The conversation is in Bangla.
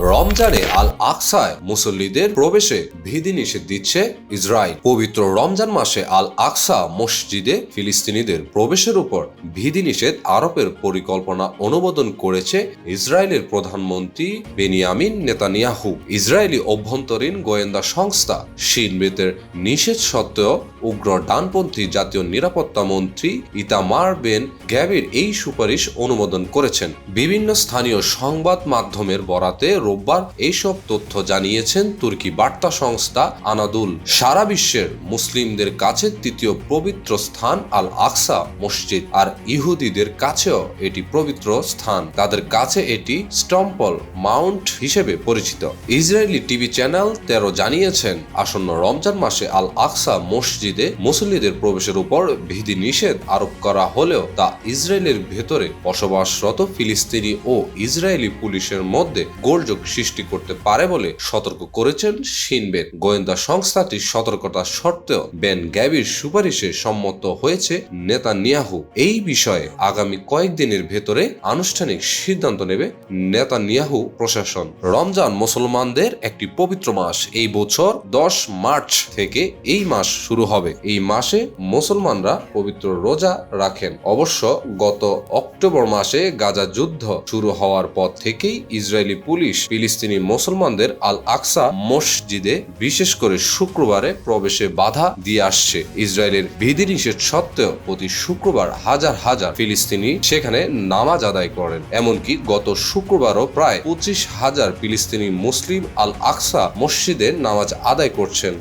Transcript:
They're রমজানে আল আকসায় মুসল্লিদের প্রবেশে বিধিনিষেধ দিচ্ছে ইসরায়েল। পবিত্র রমজান মাসে আল আকসা মসজিদে ফিলিস্তিনিদের প্রবেশের উপর বিধিনিষেধ আরোপের পরিকল্পনা অনুমোদন করেছে ইসরায়েলের প্রধানমন্ত্রী বেনিয়ামিন নেতানিয়াহু। ইসরায়েলি অভ্যন্তরীণ গোয়েন্দা সংস্থা শিনবেদের নিষেধ সত্ত্বেও উগ্র ডানপন্থী জাতীয় নিরাপত্তা মন্ত্রী ইতামার বেন গ্যাবির এই সুপারিশ অনুমোদন করেছেন। বিভিন্ন স্থানীয় সংবাদ মাধ্যমের বরাতে রোববার এইসব তথ্য জানিয়েছেন তুর্কি বার্তা সংস্থা আনাদুল। সারা বিশ্বের মুসলিমদের কাছে তৃতীয় পবিত্র স্থান আল আকসা মসজিদ আর ইহুদিদের কাছেও এটি পবিত্র স্থান। তাদের কাছে এটি স্টম্পল মাউন্ট হিসেবে পরিচিত। ইসরায়েলি টিভি চ্যানেল তেরো জানিয়েছেন, আসন্ন রমজান মাসে আল আকসা মসজিদে মুসল্লিদের প্রবেশের উপর বিধি নিষেধ আরোপ করা হলেও তা ইসরায়েলের ভেতরে বসবাসরত ফিলিস্তিনি ও ইসরায়েলি পুলিশের মধ্যে গোলযোগ সৃষ্টি করতে পারে বলে সতর্ক করেছেন সিনবেন গোয়েন্দা সংস্থাটির সতর্কতা সত্ত্বেও বেন গ্যাবির সুপারিশে সম্মত হয়েছে নেতানিয়াহু। এই বিষয়ে আগামী কয়েকদিনের ভেতরে আনুষ্ঠানিক সিদ্ধান্ত নেবে নেতানিয়াহু প্রশাসন। রমজান মুসলমানদের একটি পবিত্র মাস। এই বছর দশ মার্চ থেকে এই মাস শুরু হবে। এই মাসে মুসলমানরা পবিত্র রোজা রাখেন। অবশ্য গত অক্টোবর মাসে গাজা যুদ্ধ শুরু হওয়ার পর থেকেই ইসরায়েলি পুলিশ ফিলিস্তিনি মুসলমানদের আল আকসা মসজিদে বিশেষ করে শুক্রবারে প্রবেশে বাধা দিয়ে আসছে। ইসরায়েলের বিধিনিষেধ সত্ত্বেও প্রতি শুক্রবার হাজার হাজার ফিলিস্তিনি সেখানে নামাজ আদায় করেন। এমনকি গত শুক্রবারও প্রায় পঁচিশ হাজার ফিলিস্তিনি মুসলিম আল আকসা মসজিদে নামাজ আদায় করছেন।